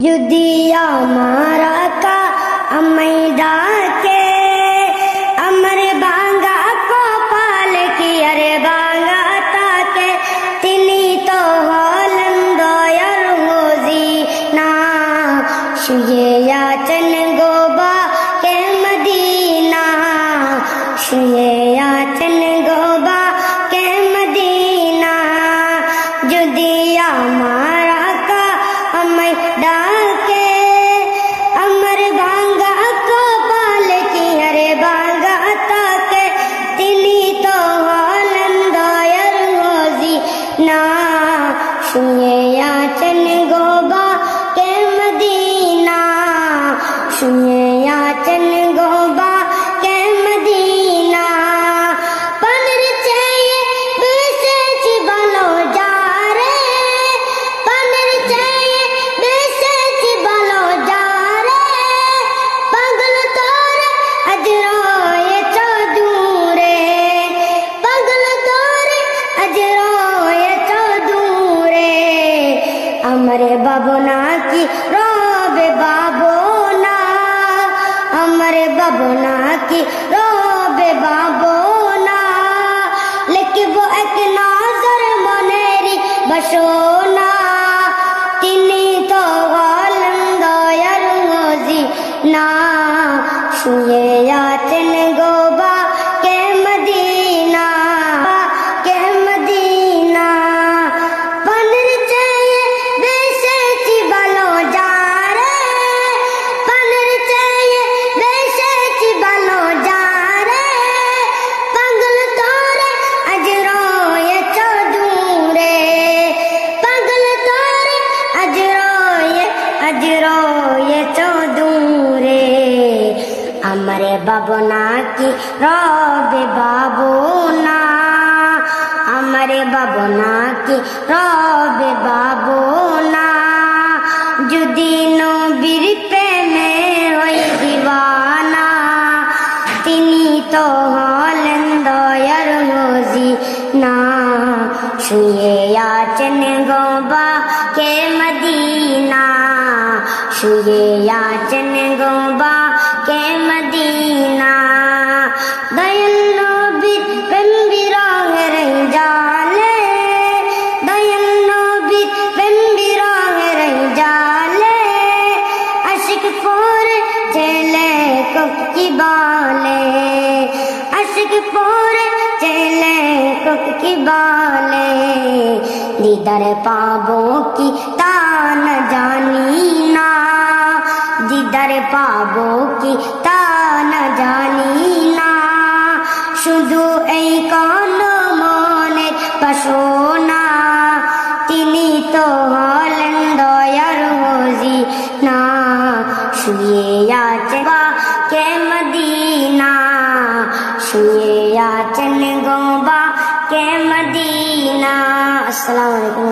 যদি আমার কা আমায় শুয়ে আছেন বাবনা কি রবে বাবনা? আমারে বাবনা কি রবে বাবনা? লিখব এক নজর মনেরি বসোনা। তিনি তো হলেন দয়ার মজি না শুয়ে আছেন গোবা আমারে বাবনা কি রবে বাবনা আমারে বাবনা কি রবে বাবনা যদি নবীর প্রেমে হই দিবানা তিনি তো হলেন দয়ার মজি না শুয়ে আছেন গোবা কে মদিনা। শুয়ে আছেন গোবা কে মদিনা দয়াল নবীর প্রেম বিরঙের জালে দয়াল নবীর প্রেম বিরঙের জালে আশিক পরে ছেলে কক কি বলে আশিক পরে ছেলে কক কি বলে দিদার পাবো কি তা না জানি না দিদার পাবো কি তা না জানি না শুধু এই কন মনের বাসনা তিনি তো হলেন দয়ার মজি না শুয়ে আছে বা কে মদিনা শুয়ে আছেন গোবা কে মদিনা আসসালামু আলাইকুম